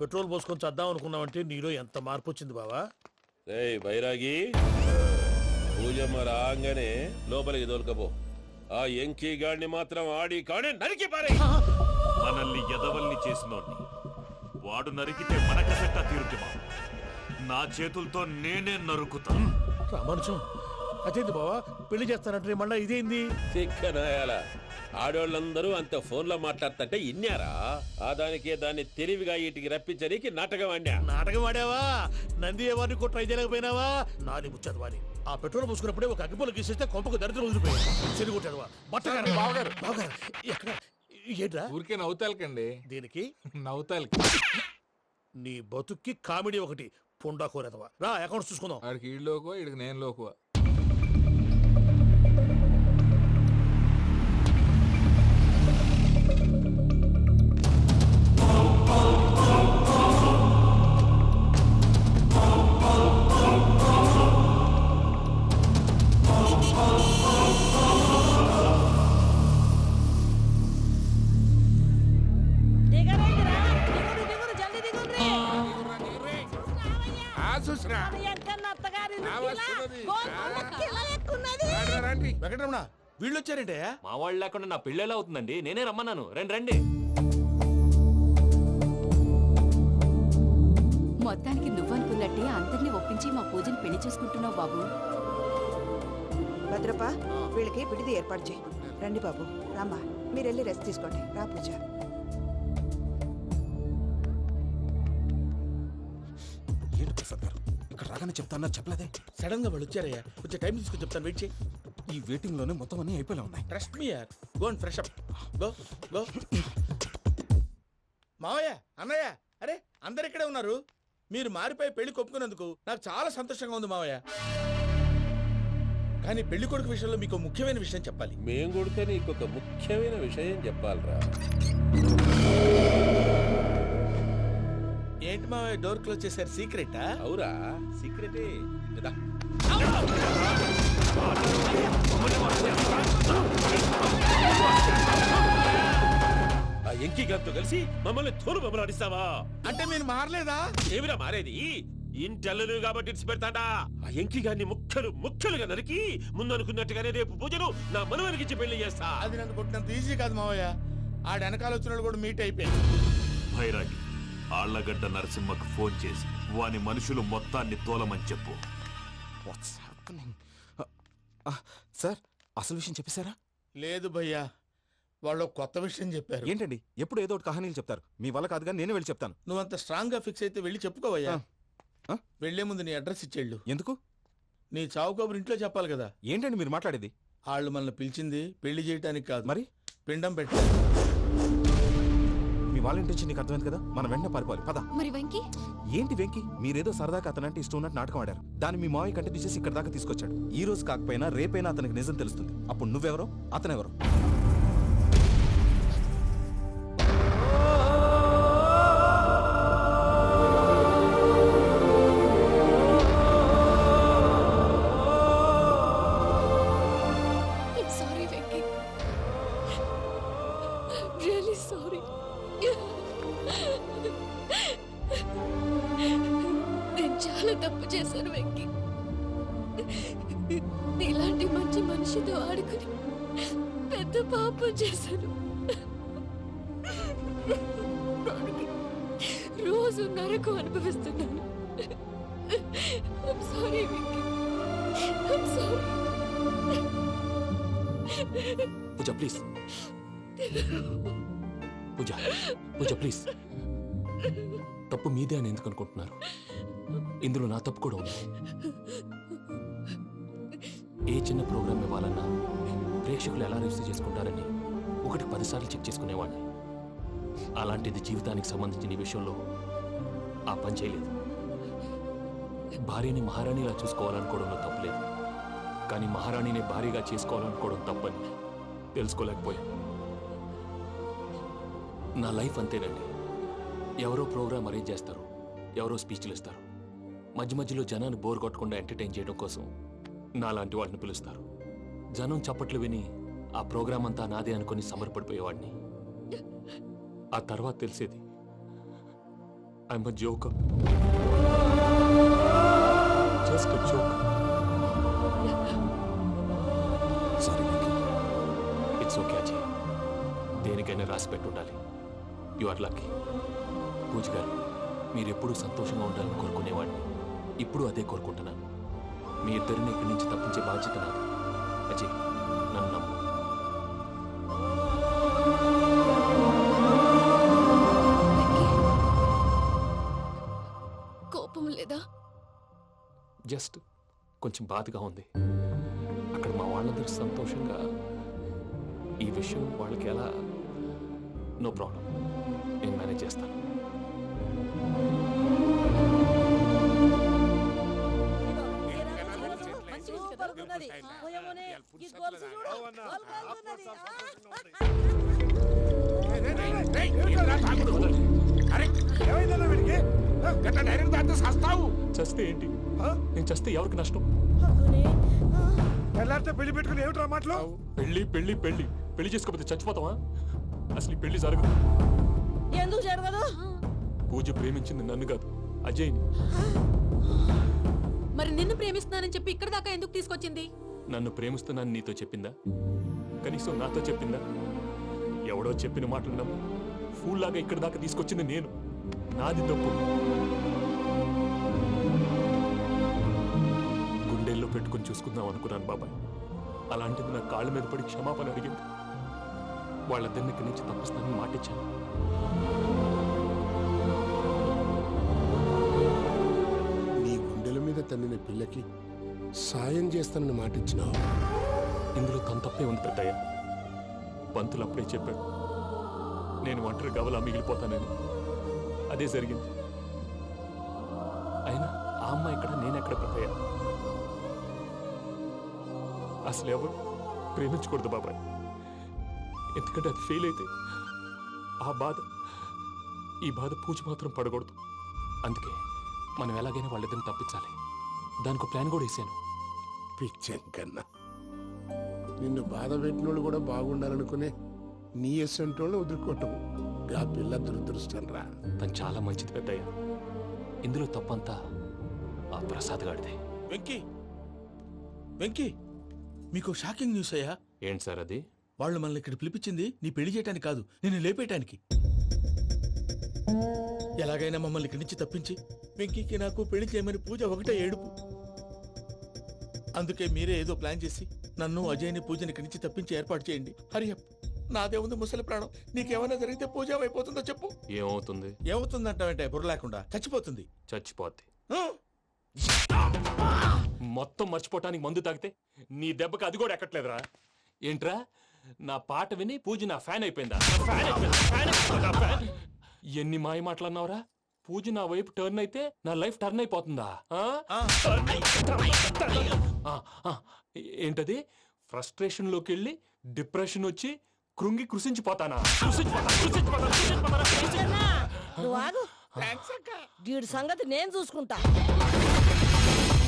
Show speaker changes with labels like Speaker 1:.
Speaker 1: Petrol పోసుకొని చద్దాం అనుకున్నావంటే నీలో ఎంత మార్పు వచ్చింది బావా?
Speaker 2: ఏయ్ బైరాగి పూజమ్మ రాగానే లోపలికి దొరకపో. ఆ ఎంకీ గాడిని మాత్రం ఆడి కాడే నరికి పారే
Speaker 3: మనల్ని ఎదవల్ని చేసినోడ్ని. వాడు నరికితే మనకసెట్టా తీరుతుమా నా చేతులతో నేనే నరుకుతా
Speaker 1: రామానుజం అదేంది బావా? పెళ్ళి చేస్తానంటే మళ్ళీ ఇదేంది?
Speaker 2: తిక్కనాయాల ఆడోళ్ళందరూ అంత ఫోన్లో మాట్లాడుతుంటే ఇన్నారా? ఆ దానికే దాన్ని తెలివిగా ఇటుకి రప్పించడానికి నాటకం ఆడా
Speaker 1: నాటకం ఆడావా? నంది ఎవరిని కూడా ట్రై చేయలేకపోయినావా నాది ముచ్చదు వాని ఆ పెట్రోల్ పోసుకున్నప్పుడే ఒక అగ్గిపుల్ల గీసేస్తే కొంపకు దరిద్రం వదిలిపోయాడు చెరి కొట్టాడువా బట్టగారు బావగారు. బావగారు ఎక్కడ? ఏంట్రా?
Speaker 4: ఊరికే నవ్వుతాలకండి.
Speaker 1: దీనికి?
Speaker 4: నవ్వుతాలకి.
Speaker 1: నీ బతుక్కి కామెడీ ఒకటి. పుండా కోరేదవా? రా అకౌంట్స్ చూసుకుందాం.
Speaker 4: ఆడికి ఈడు లోకువ ఈడికి నేను లోకువ
Speaker 5: Thank
Speaker 4: you.
Speaker 1: వెంకటరమణ వీళ్ళు వచ్చారంటే?
Speaker 6: మా వాళ్ళు లేకుండా నా పెళ్ళి ఎలా అవుతుందండి. నేనే రమ్మన్నాను. రండి రండి.
Speaker 7: మొత్తానికి నువ్వనుకున్నట్టే అందరినీ ఒప్పించి మా పూజని పెళ్ళి చేసుకుంటున్నావు బాబు.
Speaker 8: భద్రప్ప వీళ్ళకి విడిది ఏర్పాటు చేయి. రండి బాబు రామ్మా. మీరు వెళ్ళి రెస్ట్ తీసుకోండి. రా పూజ.
Speaker 9: రాగానే చెప్తాను చెప్పలేదే.
Speaker 1: సడన్గా వాళ్ళు వచ్చారయ్యా కొంచెం టైం తీసుకుని చెప్తాను వెయిట్ చేయి.
Speaker 9: ఈ వెయిటింగ్లోనే మొత్తం అన్ని అయిపోయినా ఉన్నాయి.
Speaker 1: ట్రస్ట్ మీ యార్ go and fresh up go go మావయ్య అన్నయ్య అరే అందరు ఇక్కడే ఉన్నారు. మీరు మారిపోయి పెళ్ళి కొప్పుకున్నందుకు నాకు చాలా సంతోషంగా ఉంది మావయ్య. కానీ పెళ్ళి కొడుకు విషయంలో మీకు ముఖ్యమైన విషయం చెప్పాలి.
Speaker 2: మేం కొడితే నీకు ఒక ముఖ్యమైన విషయం చెప్పాలరా.
Speaker 1: ఏంటి మావయ్య డోర్ క్లోజ్ చేశారు. సీక్రెటా?
Speaker 2: అవురా. సీక్రెటే. కదా ఆ ఎంకి గారితో కలిసి మమ్మల్ని తోలు బొమ్మలు ఆడిస్తావా
Speaker 1: అంటే మీరు మారలేదా?
Speaker 2: ఏమిరా మారేది? ఇంటల్లును కాబట్టి ఇడిచి పెడతాడా ఆ ఎంకి గారిని ముక్కలు ముక్కలుగా నరికి ముందనుకున్నట్టుగానే రేపు పూజను నా మనవరికిచ్చి పెళ్ళి చేస్తా.
Speaker 1: అది నన్ను కొట్టినంత ఈజీ కాదు మావయ్య. ఆ వెనకాల వచ్చిన కూడా మీట్ అయిపోయింది
Speaker 3: భైరాగి ఆళ్ళగడ్డ నరసింహకు ఫోన్ చేసి వాని మనుషులు మొత్తాన్ని తోలమని చెప్పు.
Speaker 9: వాట్స్ హ్యాపెనింగ్ సార్ అసలు విషయం చెప్పేశారా?
Speaker 1: లేదు భయ్యా వాళ్ళు ఒక కొత్త విషయం చెప్పారు.
Speaker 9: ఏంటండి? ఎప్పుడు ఏదో ఒకటి కహానీలు చెప్తారు. మీ వల్ల కాదుగా నేనే వెళ్ళి చెప్తాను.
Speaker 1: నువ్వంత స్ట్రాంగ్గా ఫిక్స్ అయితే వెళ్ళి చెప్పుకోవయ్యా.
Speaker 9: ఆ?
Speaker 1: వెళ్ళే ముందు నీ అడ్రస్ ఇచ్చేళ్ళు.
Speaker 9: ఎందుకు?
Speaker 1: నీ చావు కబురు ఇంట్లో చెప్పాలి కదా.
Speaker 9: ఏంటండి మీరు మాట్లాడేది?
Speaker 1: వాళ్ళు మనల్ని పిలిచింది పెళ్ళి చేయటానికి కాదు.
Speaker 9: మరి?
Speaker 1: పిండం పెట్టాలి
Speaker 9: మీ వాళ్ళ ఇంటెన్షన్ నీకు అర్థమైంది కదా? మనం వెంటనే పారిపోవాలి. పద.
Speaker 7: మరి వెంకీ?
Speaker 9: ఏంటి వెంకి? మీరేదో సరదాగా అతనంటే ఇష్టం ఉన్నట్టు నాటకం ఆడారు. దాన్ని మీ మావయ్య కంటిన్యూ చేసి ఇక్కడ దాకా తీసుకొచ్చాడు. ఈ రోజు కాకపోయినా రేపైనా అతనికి నిజం తెలుస్తుంది. అప్పుడు నువ్వెవరో? అతనెవరో?
Speaker 7: తప్పు చేశాను వెంకి. ఇలాంటి మంచి మనిషితో ఆడుకుని పెద్ద పాపం చేశాను. రోజు నరకు అనుభవిస్తున్నాను. Sorry Venky.
Speaker 6: Pooja please Pooja Pooja please తప్పు మీదే అని ఎందుకు అనుకుంటున్నారు? ఇందులో నా తప్పు కూడా ఉంది. ఏ చిన్న ప్రోగ్రామ్ ఇవ్వాలన్నా ప్రేక్షకులు ఎలా రిసీవ్ చేసుకుంటారని ఒకటి పదిసార్లు చెక్ చేసుకునేవాడిని. అలాంటిది జీవితానికి సంబంధించిన ఈ విషయంలో ఆ పని చేయలేదు. భార్యని మహారాణిలా చూసుకోవాలనుకోవడంలో తప్పులేదు. కానీ మహారాణిని భారీగా చేసుకోవాలనుకోవడం తప్పని తెలుసుకోలేకపోయాను. నా లైఫ్ అంతేనండి. ఎవరో ప్రోగ్రామ్ అరేంజ్ చేస్తారు ఎవరో స్పీచ్లు ఇస్తారు. మధ్య మధ్యలో జనాన్ని బోర్ కొట్టకుండా ఎంటర్టైన్ చేయడం కోసం నాలాంటి వాళ్ళని పిలుస్తారు. జనం చప్పట్లు విని ఆ ప్రోగ్రాం అంతా నాదే అనుకుని సమర్పడిపోయేవాడిని. ఆ తర్వాత తెలిసేది I'm a joke just joke
Speaker 9: sorry
Speaker 6: it's okay Ajay దేనికైనా రాసి పెట్టి ఉండాలి యు ఆర్ లక్కీ పూజ గారు మీరు ఎప్పుడూ సంతోషంగా ఉండాలని కోరుకునేవాడిని. ఇప్పుడు అదే కోరుకుంటున్నాను. మీ ఇద్దరిని ఇక్కడి నుంచి తప్పించే బాధ్యత నాది. అజయ్ నన్ను నమ్ము.
Speaker 7: కోపం లేదా?
Speaker 6: జస్ట్ కొంచెం బాధగా ఉంది. అక్కడ మా వాళ్ళందరూ సంతోషంగా ఈ విషయం వాళ్ళకి ఎలా? No problem. నేను మేనేజ్ చేస్తాను. చస్తే ఏంటి? నేను చస్తే ఎవరికి నష్టం?
Speaker 1: పెళ్ళి పెట్టుకుని ఏమిట్రా మాటలు?
Speaker 6: పెళ్ళి పెళ్ళి పెళ్ళి పెళ్ళి చేసుకోకపోతే చచ్చిపోతావా? అసలు ఈ పెళ్ళి జరగదు.
Speaker 5: ఎందుకు జరగదు?
Speaker 6: పూజ ప్రేమించింది నన్ను కాదు అజయ్ని.
Speaker 7: మరి నిన్ను ప్రేమిస్తున్నానని చెప్పి ఇక్కడ దాకా ఎందుకు తీసుకొచ్చింది?
Speaker 6: నన్ను ప్రేమిస్తున్నాను నీతో చెప్పిందా? కనీసం నాతో చెప్పిందా? ఎవడో చెప్పిన మాటలు ఫూల్లాగా ఫూల్ ఇక్కడ దాకా తీసుకొచ్చింది నేను. నాది తప్పు. గుండెల్లో పెట్టుకుని చూసుకుందాం అనుకున్నాను బాబాయ్. అలాంటిది నా కాళ్ళ మీద పడి క్షమాపణ అడిగింది. వాళ్ళిద్దరిని ఇక్కడి నుంచి తప్పిస్తానని మాటిచ్చాను.
Speaker 10: నీ గుండెల మీద తన్నిన పిల్లకి సాయం చేస్తానని మాటిచ్చినావు.
Speaker 6: ఇందులో తన తప్పే ఉంది పెద్దయ్య. పంతులు అప్పుడే చెప్పాడు నేను ఒంటరి గవలా మిగిలిపోతానని. అదే జరిగింది. అయినా ఆ అమ్మ ఇక్కడ నేను పెద్దయ్య? అసలు ఎవరు? ప్రేమించకూడదు బాబాయ్. ఎందుకంటే అది ఫెయిల్ అయితే ఆ బాధ ఈ బాధ పూజ మాత్రం పడకూడదు. అందుకే మనం ఎలాగైనా వాళ్ళిద్దరిని తప్పించాలి. దానికి ప్లాన్ కూడా వేసాను.
Speaker 10: పిచ్చం కన్నా నిన్ను బాధ పెట్టినోళ్ళు కూడా బాగుండాలనుకునే నీ ఎస్సంటోళ్ళు వదులుకోవటం ఆ పిల్ల దురదృష్టం రా
Speaker 6: తను చాలా మంచిది పెద్దయ్య. ఇందులో తప్పంతా ఆ ప్రసాద్ గాడిదే.
Speaker 1: వెంకీ! వెంకీ! మీకు షాకింగ్ న్యూస్ అయ్యా?
Speaker 6: ఏంటి సార్ అది?
Speaker 1: వాళ్ళు మనల్ని ఇక్కడ పిలిపించింది నీ పెళ్ళి చేయటానికి కాదు నేను లేపేయటానికి. ఎలాగైనా మమ్మల్ని ఇక్కడి నుంచి తప్పించి వెంకీకి నాకు పెళ్ళి చేయమని పూజ ఒకటే ఏడుపు. అందుకే మీరే ఏదో ప్లాన్ చేసి నన్ను అజయ్ని పూజని ఇక్కడి నుంచి తప్పించి ఏర్పాటు చేయండి. హరియప్ నాదే ఉంది ముసలి ప్రాణం. నీకేమైనా జరిగితే పూజ అయిపోతుందో చెప్పు.
Speaker 6: ఏమవుతుంది?
Speaker 1: ఏమవుతుందంటావంటే బుర్ర లేకుండా? చచ్చిపోతుంది.
Speaker 6: చచ్చిపోద్ది.
Speaker 1: ఆ?
Speaker 6: మొత్తం మర్చిపోవటానికి మందు తాగితే నీ దెబ్బకి అది కూడా ఎక్కట్లేదురా. ఏంట్రా? నా పాట విని పూజ నా ఫ్యాన్ అయిపోయిందా? నా ఫ్యాన్ అయిపోయిందా? ఫ్యాన్ అయిపోయిందా? ఫ్యాన్? ఎన్ని మాయ మాటలు అన్నావురా పూజ నా వైపు టర్న్ అయితే నా లైఫ్ టర్న్ అయిపోతుందా. ఏంటది? ఫ్రస్ట్రేషన్లోకి వెళ్ళి డిప్రెషన్ వచ్చి కృంగి కృషించిపోతానా
Speaker 5: సంగతి నేను చూసుకుంటా.